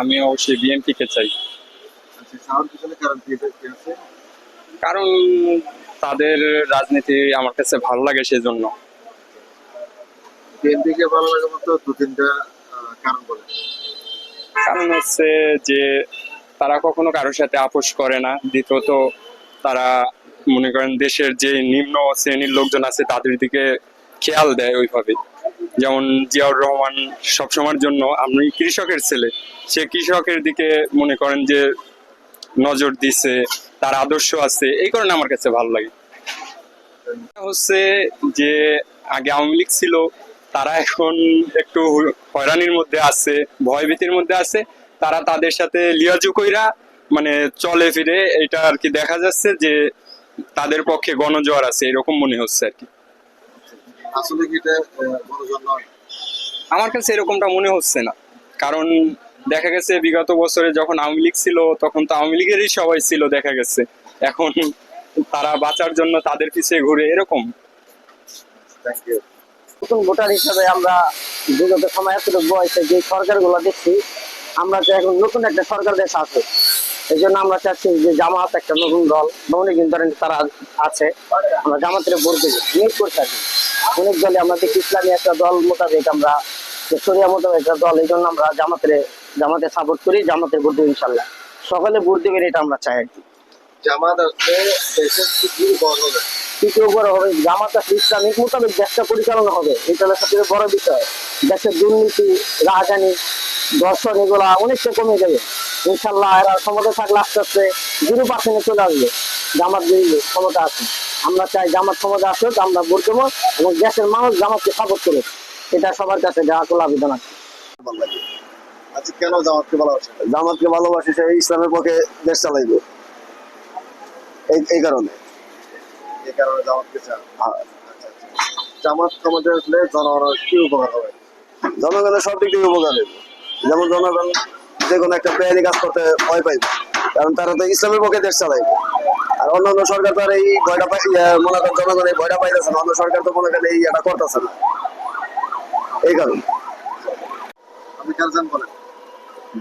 আমি অবশ্যই বিএনপি কে চাই। আচ্ছা কারণ তাদের রাজনীতি আমার কাছে ভালো লাগে সেজন্য। ভালো লাগে মতো দু তিনটা কারণ বলে কারণ হচ্ছে যে তারা কখনো কারোর সাথে আপোষ করে না। দ্বিতীয়ত তারা মনে করেন দেশের যে নিম্ন শ্রেণির লোকজন আছে তাদের দিকে খেয়াল দেয় ওইভাবে। যেমন জিয়াউর রহমান সবসময়ের জন্য আমি কৃষকের ছেলে, সে কৃষকের দিকে মনে করেন যে নজর দিছে, তার আদর্শ আছে, এই কারণে আমার কাছে ভালো লাগে। হচ্ছে যে আগে আওয়ামী লীগ ছিল, তারা এখন একটু হয়রানির মধ্যে আছে, ভয়ভীতির মধ্যে আছে, তারা তাদের সাথে লিয়াজু কইরা মানে চলে ফিরে, এটা আর কি দেখা যাচ্ছে যে তাদের পক্ষে গণজোয়ার আছে, এরকম মনে হচ্ছে আর কি। আসলে কি এটা গণজন নয়? আমার কাছে এরকমটা মনে হচ্ছে না। কারণ দেখা গেছে বিগত বছরে যখন আওয়ামী লীগ ছিল তখন তো আওয়ামী লীগেরই সবাই ছিল দেখা গেছে। এখন তারা বাঁচার জন্য তাদের পিছিয়ে ঘুরে এরকম। নতুন ভোটার হিসাবে আমরা বিগত সময় এতটুকু বয়সে যে সরকারগুলো দেখছি আমরা তো এখন নতুন একটা সরকার দেশ আছে এই জন্য আমরা চাচ্ছি যে জামাত একটা নতুন দল। মনে কিন্তু ধরেন তারা আছে আমরা জামাতের ভোট দেবো নিয়োগ করছি আর কি। অনেক দলে আমরা দেখি ইসলামী একটা দল মোতাবেক আমরা যে শরিয়া মোতাবেক একটা দল এই জন্য আমরা জামাতের জামাতে সাপোর্ট করি জামাতের ভোট দেবো ইনশাল্লাহ সকলে ভোট দেবেন এটা আমরা চাই আর কি। জামাত আসলে দেশের তৃতীয় গণজন তৃতীয় বড় হবে জামাত আসলে ইসলামিক মোতাবেক দেশটা পরিচালনা হবে। এটা হলো সবচেয়ে বড় বিষয়। দেশের দুর্নীতি রাজধানী দর্শন এগুলা অনেকটা কমে যাবে ইনশাল্লাহ এরা ক্ষমতা থাকলে আস্তে আস্তে জিরো পার্সেন্টে চলে আসবে। জামাত যে ক্ষমতা আছে। আমরা চাই জামাত ক্ষমতা আসুক আমরা ভোট দেবো এবং দেশের মানুষ জামাতকে সাপোর্ট করুক। এটা সবার কাছে দেওয়া কোলা আবেদন আছে। আচ্ছা কেন জামাতকে ভালোবাসে? জামাতকে ভালোবাসি সে ইসলামের পক্ষে দেশ চালাইবে। এই এই কারণে। এই কারণে জামাতকে চান আচ্ছা। জামাত ক্ষমতা আসলে জনগণের কি উপকার হবে? জনগণের সব দিক থেকে উপকার হবে। যেমন জনগণ যে কোনো একটা বেআইনি কাজ করতে ভয় পাইবে। কারণ তারা তো ইসলামের পক্ষে দেশ চালাইবে আর অন্য অন্য সরকার তো আর এই ভয়টা পাই মনে করেন জনগণ এই ভয়টা পাইতেছে না। অন্য সরকার তো মনে করেন এই এটা করতেছে না। এই কারণ। আপনি কেন চান বলেন?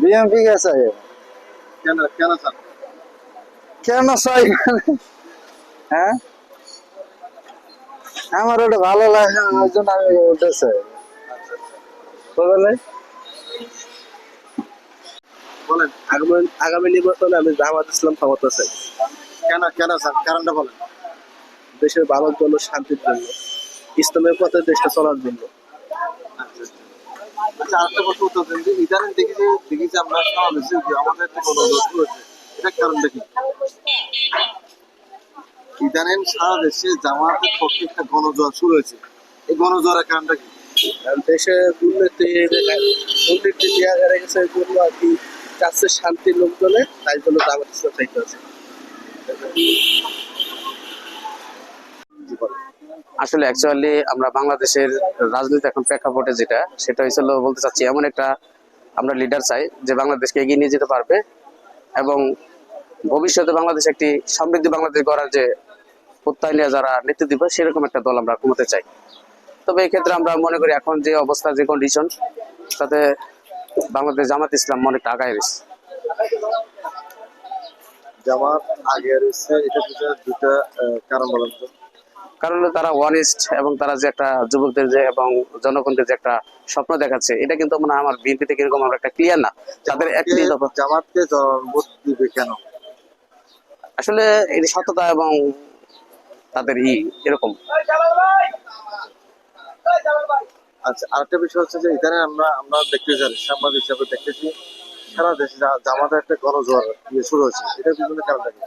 বিএনপি গেছে কেন কেন চান? কেন চাই হ্যাঁ? আমার ওটা ভালো লাগে ওই জন্য আমি ওটা চাই। বুঝলে বলেন আগামী আগামী নির্বাচনে আমি জামাত ইসলাম ক্ষমতা চাই। কেন কেন চান? কারণটা বলেন। দেশের ভালোর জন্য শান্তির জন্য ইসলামের পথে দেশটা চলার জন্য। আচ্ছা আচ্ছা। আরেকটা কথা উত্তর দেন যে ইদানিং দেখি যে দেখি যে আমরা সমাবেশে যে আমাদের একটা শুরু হয়েছে এটা কারণটা কি? ইদানিং সারা দেশে জামাতের পক্ষে একটা গণজোয়ার শুরু হয়েছে। এই গণজোয়ারের কারণটা কি? দেশে দুর্নীতি দুর্নীতি দেওয়া গেছে এই জন্য আর কি চাচ্ছে শান্তির লোকজনে, তাই জন্য চাইতে আছে। আসলে অ্যাকচুয়ালি আমরা বাংলাদেশের রাজনীতি এখন প্রেক্ষাপটে যেটা, সেটা হয়েছিল বলতে চাচ্ছি, এমন একটা আমরা লিডার চাই যে বাংলাদেশকে এগিয়ে নিয়ে যেতে পারবে এবং ভবিষ্যতে বাংলাদেশ একটি সমৃদ্ধ বাংলাদেশ গড়ার যে প্রত্যয় নিয়ে যারা নেতৃত্ব দিবে, সেরকম একটা দল আমরা ক্ষমতে চাই। তবে এই ক্ষেত্রে আমরা মনে করি এখন যে অবস্থা, যে কন্ডিশন তাতে বাংলাদেশ জামাত ইসলাম অনেকটা আগায় রয়েছে। জামাত আগে রয়েছে এটা দুটা কারণ বলেন তো। কারণ তারা ওয়ানিস্ট এবং তারা যে একটা যুবকদের যে এবং জনগণদের যে একটা স্বপ্ন দেখাচ্ছে এটা কিন্তু মানে আমার বিএনপি থেকে এরকম আমরা একটা ক্লিয়ার না। তাদের একটি জামাতকে জনগণ দিবে কেন? আসলে এটি সততা এবং তাদের ই এরকম। আচ্ছা আরেকটা বিষয় হচ্ছে যে ইদানিং আমরা আমরা দেখতে যাই সাংবাদিক হিসাবে দেখতেছি সারা দেশে জা- জামাতের একটা গণজোয়ার ইয়ে শুরু হয়েছে এটার পিছনে কারণটা কি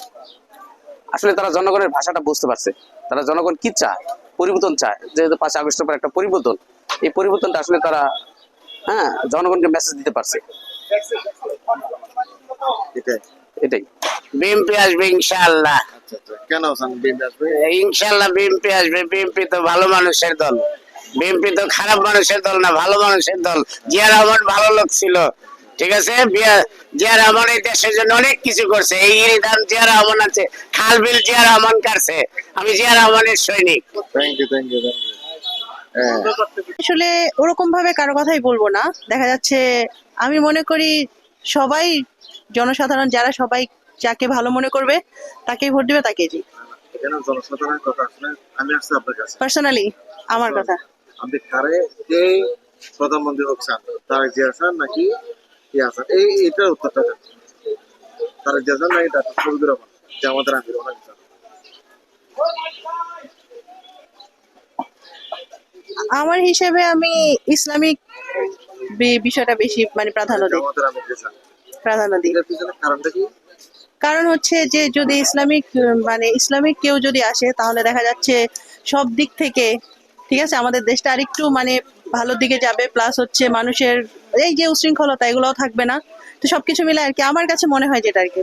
আসলে তারা জনগণের ভাষাটা বুঝতে পারছে। তারা জনগণ কি চায়? পরিবর্তন চায়। যেহেতু পাঁচ আগস্টের পর একটা পরিবর্তন এই পরিবর্তনটা আসলে তারা হ্যাঁ জনগণকে মেসেজ দিতে পারছে। এটাই। এটাই। বিএমপি আসবে ইনশাআল্লাহ। আচ্ছা আচ্ছা। কেন ইনশাআল্লাহ বিএমপি আসবে। বিএমপি তো ভালো মানুষের দল। বিএমপি তো খারাপ মানুষের দল না ভালো মানুষের দল। জিয়া রহমান ভালো লোক ছিল ঠিক আছে? জিয়া রহমান এই দেশের জন্য অনেক কিছু করছে। এই ইরিধান জিয়া রহমান আছে খাল বিল জিয়া রহমান কাটছে। আমি জিয়া রহমানের সৈনিক। থ্যাংক ইউ থ্যাংক ইউ আসলে ওরকম ভাবে কারও কথাই বলব না। দেখা যাচ্ছে আমি মনে করি সবাই জনসাধারণ যারা সবাই যাকে ভালো মনে করবে তাকেই ভোট দিবে তাকেই জি এখানে জনসাধারণের কথা আসলে আমি আসছি আপনার কাছে। পার্সোনালি আমার কথা। আপনি কারে কে প্রধানমন্ত্রী হোক চান তারেক জিয়া চান নাকি ইয়া চান? এই এটার উত্তরটা দেন। তারেক জিয়া চান নাকি ডাক্তার শহীদুর রহমান। যে আমাদের আমির ওনাকে চান। আমার হিসেবে আমি ইসলামিক বিষয়টা বেশি মানে প্রাধান্য দিই। প্রাধান্য দিই। কারণ হচ্ছে যে যদি ইসলামিক মানে ইসলামিক কেউ যদি আসে তাহলে দেখা যাচ্ছে সব দিক থেকে ঠিক আছে? আমাদের দেশটা আরেকটু মানে ভালোর দিকে যাবে প্লাস হচ্ছে মানুষের এই যে উশৃঙ্খলতা এগুলোও থাকবে না। তো সবকিছু মিলে আর কি আমার কাছে মনে হয় যেটা আর কি।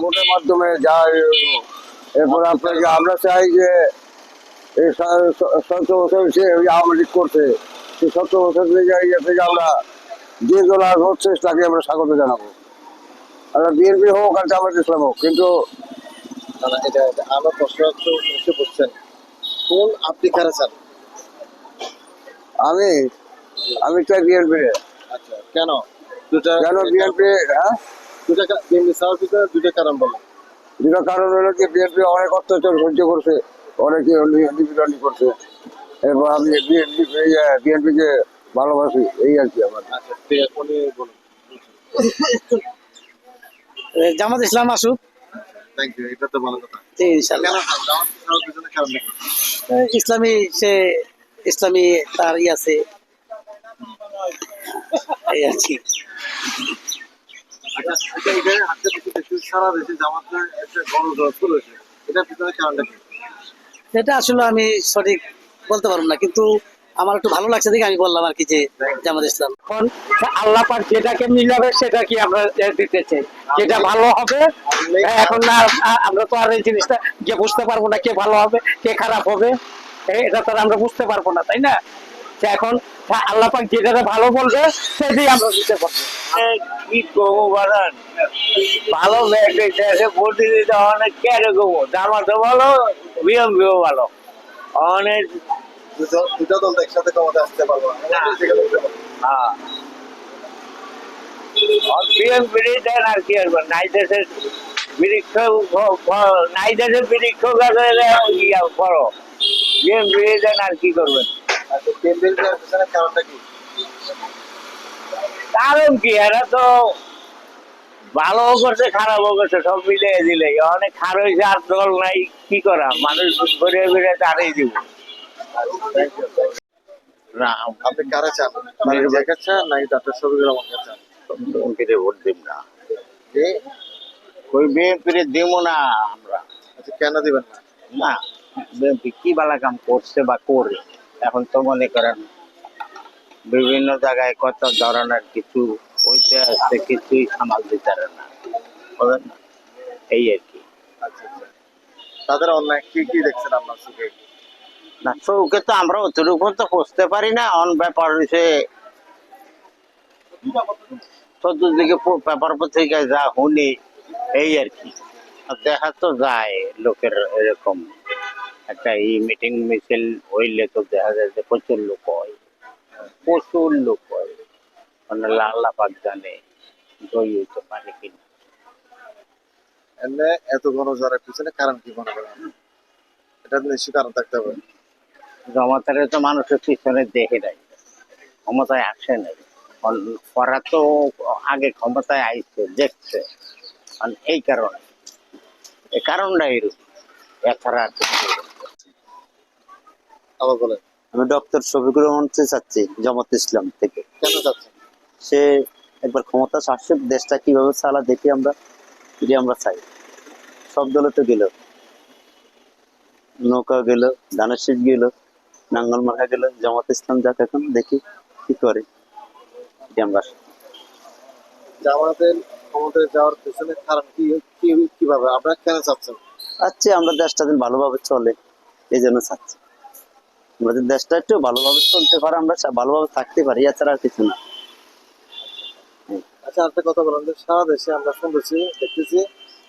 ভোটের মাধ্যমে যা এরপর আপনাকে আমরা চাই যে এই সতেরো বছর সে আওয়ামী লীগ করছে সেই সতেরো বছর থেকে থেকে আমরা যে দল আর হচ্ছে তাকে আমরা স্বাগত জানাব। আমরা বিএনপি হোক আর জামাত ইসলাম হোক কিন্তু আমার প্রশ্ন হচ্ছে বুঝছেন কোন আপনি কারে চান? আমি আমি চাই বিএনপি আচ্ছা কেন? দুটা কেন বিএনপি হ্যাঁ? দুটা বিএনপি দুটা কারণ দুটো কারণ হলো যে বিএনপি অনেক অত্যাচার সহ্য করছে অনেকে নিপীড়নি করছে। এরপর আমি বিএনপি কে ভালোবাসি এই আর কি আমার। আচ্ছা জামাত ইসলাম আসুক। ইসলামী সে ইসলামী তার ই আছে। এই কি। কি আসলে আমি সঠিক বলতে পারব না, কিন্তু আমার একটু ভালো লাগছে দেখে আমি বললাম আর কি যে জামাত ইসলাম। এখন আল্লাহ পাক যেটাকে মিলাবে সেটা কি আমরা দিতে চাই। যেটা ভালো হবে, এখন না আমরা তো আর এই জিনিসটা যে বুঝতে পারব না কে ভালো হবে, কে খারাপ হবে। এটা তো আমরা বুঝতে পারব না তাই না? এখন আল্লাহ পাক যেটা ভালো বলবে সেটাই আমরা দিতে পারব। কি করব বলেন ভালো দেশে ভোট দিতে অনেক কেড়ে করব জামাতো ভালো বিএমপিও ভালো। অনেক দুটো- দল একসাথে ক্ষমতা আসতে পারব না। হ্যাঁ। দেন আর কি করবেন নাই দেশের বৃক্ষ নাই দেশের বৃক্ষ গাছের ইয়া বড় বিএনপি দেন আর কি করবেন? কেন্দ্রের পিছনে কারণটা কি কারণ কি এরা তো ভালো করছে খারাপও করছে সব মিলিয়ে দিলে। অনেক খারাপ হয়েছে আর দল নাই কি করা? মানুষ ঘুরে ঘুরে তারই দিব। না আপনি কারা চান? জায়গা চান নাকি ডাক্তার শফিকুর রহমানকে চান? বিএনপিতে ভোট দিব না। ওই বিএনপিতে দিব না আমরা। আচ্ছা কেন দিবেন না? না। কি বালা কাম করছে বা করে এখন তো মনে করেন বিভিন্ন জায়গায় কত ধরনের কিছু হইতে আসছে কিছুই সামাল দিতে পারে না। বুঝলেন না? এই আর কি। তাদের অন্যায় কি কি দেখছেন আপনার চোখে? না চৌকে তো আমরা অতটুকু তো বুঝতে পারি না অন ব্যাপার হয়েছে চতুর্দিকে পেপার পত্রিকায় যা শুনি এই আর কি। দেখা তো যায় লোকের এরকম। একটা এই মিটিং মিছিল হইলে তো দেখা যায় যে প্রচুর লোক হয়। প্রচুর লোক হয়। মানে আল্লাহ পাক জানে জয়ী হইতে পারে কিনা। এমনি এত ঘন জ্বরের পিছনে কারণ কি মনে করেন? এটা নিশ্চয়ই কারণ থাকতে হবে। জমাতারে তো মানুষের পিছনে দেখে নাই। ক্ষমতায় আসে নাই। ওরা তো আগে ক্ষমতায় আইছে দেখছে। আর এই কারণে। এই কারণটা এরকম। এছাড়া আর। আবার বলেন। আমি ডক্টর শফিকুর রহমান চাচ্ছি জামাত ইসলাম থেকে। কেন চাচ্ছেন? সে একবার ক্ষমতা শাসক দেশটা কীভাবে চালা দেখি আমরা যে আমরা চাই। সব দলে তো গেল। নৌকা গেল ধানের শীষ গেল নাঙ্গল মার্কা গেল জামাত ইসলাম যাক এখন দেখি কি করে আমরা জামাতের ক্ষমতায় যাওয়ার পিছনে কারণ কি কীভাবে? আপনারা কেন চাচ্ছেন? চাচ্ছি আমরা দেশটা দিন ভালোভাবে চলে এই জন্য চাচ্ছি। আমাদের দেশটা একটু ভালোভাবে চলতে পারে আমরা ভালোভাবে থাকতে পারি এছাড়া আর কিছু না। আচ্ছা কথা বলেন সারা দেশে আমরা শুনতেছি দেখতেছি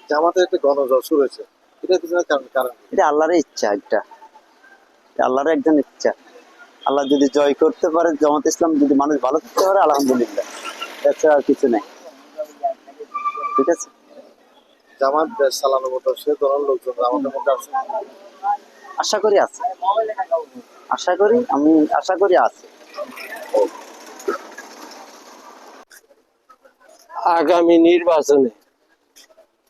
জামাতের একটা গণজোয়ার শুরু হয়েছে। পিছনে কারণ কারণ? এটা আল্লাহর ইচ্ছা একটা। আল্লাহর একজন ইচ্ছা। আল্লাহ যদি জয় করতে পারে জামাত ইসলাম যদি মানুষ ভালো থাকতে পারে আলহামদুলিল্লাহ। এছাড়া আর কিছু নেই। ঠিক আছে? জামাত মতো সে ধরনের লোকজন আমাদের মধ্যে আছে। আশা করি আছে। আশা করি, আমি আশা করি আছে। আগামী নির্বাচনে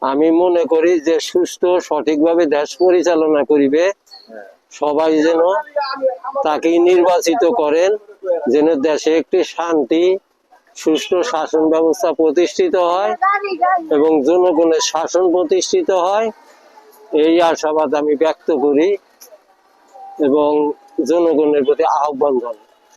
আমি মনে করি যে সুস্থ সঠিকভাবে দেশ পরিচালনা করিবে। সবাই যেন তাকে নির্বাচিত করেন, যেন দেশে একটি শান্তি, সুষ্ঠু শাসন ব্যবস্থা প্রতিষ্ঠিত হয় এবং জনগণের শাসন প্রতিষ্ঠিত হয়। এই আশাবাদ আমি ব্যক্ত করি এবং জনগণের প্রতি আহ্বান জানাই।